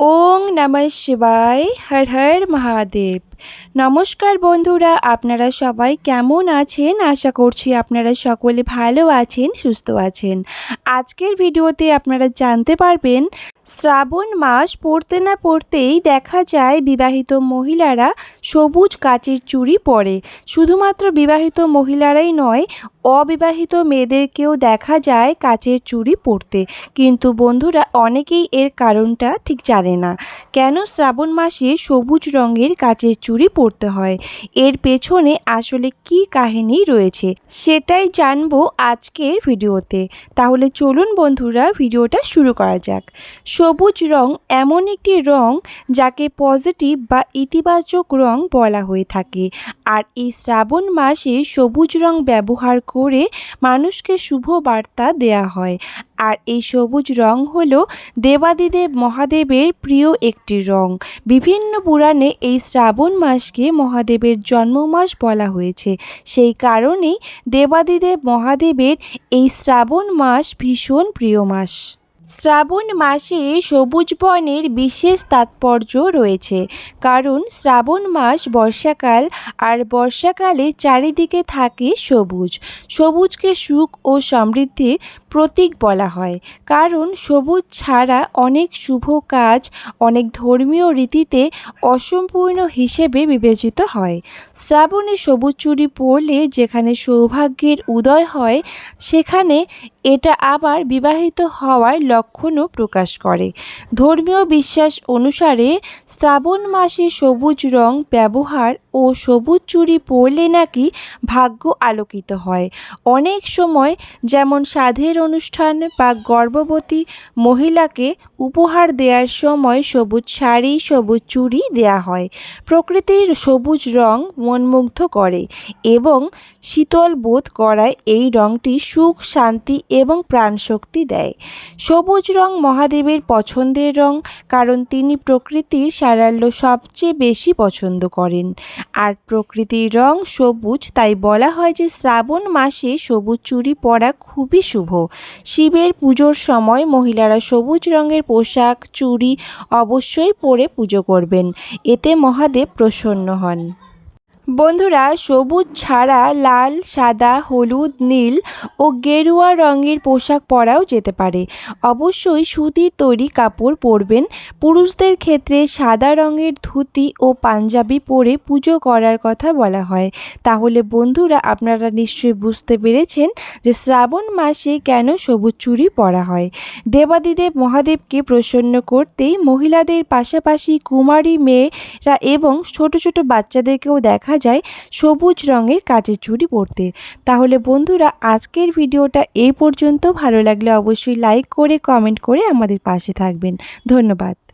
ওং নমঃ শিবায়, হর হর মহাদেব। নমস্কার বন্ধুরা, আপনারা সবাই কেমন আছেন? আশা করছি আপনারা সকলে ভালো আছেন, সুস্থ আছেন। আজকের ভিডিওতে আপনারা জানতে পারবেন, শ্রাবণ মাস পড়তে না পড়তেই দেখা যায় বিবাহিত মহিলারা সবুজ কাচের চুড়ি পরে। শুধুমাত্র বিবাহিত মহিলারাই নয়, অবিবাহিত মেয়েদেরকেও দেখা যায় কাচের চুড়ি পরতে। কিন্তু বন্ধুরা, অনেকেই এর কারণটা ঠিক জানে না। কেন শ্রাবণ মাসে সবুজ রঙের কাচের চুড়ি পরতে হয়? এর পেছনে আসলে কি কাহিনী রয়েছে? সেটাই জানব আজকের ভিডিওতে। তাহলে চলুন বন্ধুরা, ভিডিওটা শুরু করা যাক। সবুজ রং এমন একটি রং যাকে পজিটিভ বা ইতিবাচক রং বলা হয়ে থাকে। আর এই শ্রাবণ মাসে সবুজ রং ব্যবহার করে মানুষকে শুভ বার্তা দেয়া হয়। আর এই সবুজ রং হল দেবাদিদেব মহাদেবের প্রিয় একটি রং। বিভিন্ন পুরাণে এই শ্রাবণ মাসকে মহাদেবের জন্ম মাস বলা হয়েছে। সেই কারণেই দেবাদিদেব মহাদেবের এই শ্রাবণ মাস ভীষণ প্রিয় মাস। শ্রাবণ মাসে সবুজ বনের বিশেষ তাৎপর্য রয়েছে। কারণ শ্রাবণ মাস বর্ষাকাল আর বর্ষাকালে চারিদিকে থাকে সবুজ। সবুজকে সুখ ও সমৃদ্ধির প্রতীক বলা হয়। কারণ সবুজ ছাড়া অনেক শুভ কাজ অনেক ধর্মীয় রীতিতে অসম্পূর্ণ হিসেবে বিবেচিত হয়। শ্রাবণে সবুজ চুরি পরলে যেখানে সৌভাগ্যের উদয় হয়, সেখানে এটা আবার বিবাহিত হওয়ার লক্ষণও প্রকাশ করে। ধর্মীয় বিশ্বাস অনুসারে শ্রাবণ মাসে সবুজ রং ব্যবহার ও সবুজ চুরি পরলে নাকি ভাগ্য আলোকিত হয়। অনেক সময় যেমন সাধের অনুষ্ঠান বা গর্ভবতী মহিলাকে উপহার দেওয়ার সময় সবুজ শাড়ি, সবুজ চুড়ি দেয়া হয়। প্রকৃতির সবুজ রং মনমুগ্ধ করে এবং শীতল বোধ করায় এই রংটি সুখ, শান্তি এবং প্রাণশক্তি দেয়। সবুজ রং মহাদেবের পছন্দের রং, কারণ তিনি প্রকৃতির সারাল্য সবচেয়ে বেশি পছন্দ করেন। আর প্রকৃতির রং সবুজ, তাই বলা হয় যে শ্রাবণ মাসে সবুজ চুড়ি পরা খুবই শুভ। শিবের পুজোর সময় মহিলারা সবুজ রঙের পোশাক, চুড়ি অবশ্যই পরে পুজো করবেন। এতে মহাদেব প্রসন্ন হন। বন্ধুরা, সবুজ ছাড়া লাল, সাদা, হলুদ, নীল ও গেরুয়া রঙের পোশাক পরাও যেতে পারে। অবশ্যই সুতির তৈরি কাপড় পরবেন। পুরুষদের ক্ষেত্রে সাদা রঙের ধুতি ও পাঞ্জাবি পরে পুজো করার কথা বলা হয়। তাহলে বন্ধুরা, আপনারা নিশ্চয়ই বুঝতে পেরেছেন যে শ্রাবণ মাসে কেন সবুজ চুড়ি পরা হয়। দেবাদিদেব মহাদেবকে প্রসন্ন করতেই মহিলাদের পাশাপাশি কুমারী মেয়েরা এবং ছোট ছোট বাচ্চাদেরকেও দেখা যায় সবুজ রঙের কাজের চুড়ি পরতে তাহলে বন্ধুরা, আজকের ভিডিওটা এই পর্যন্ত। ভালো লাগলে অবশ্যই লাইক করে কমেন্ট করে আমাদের পাশে থাকবেন। ধন্যবাদ।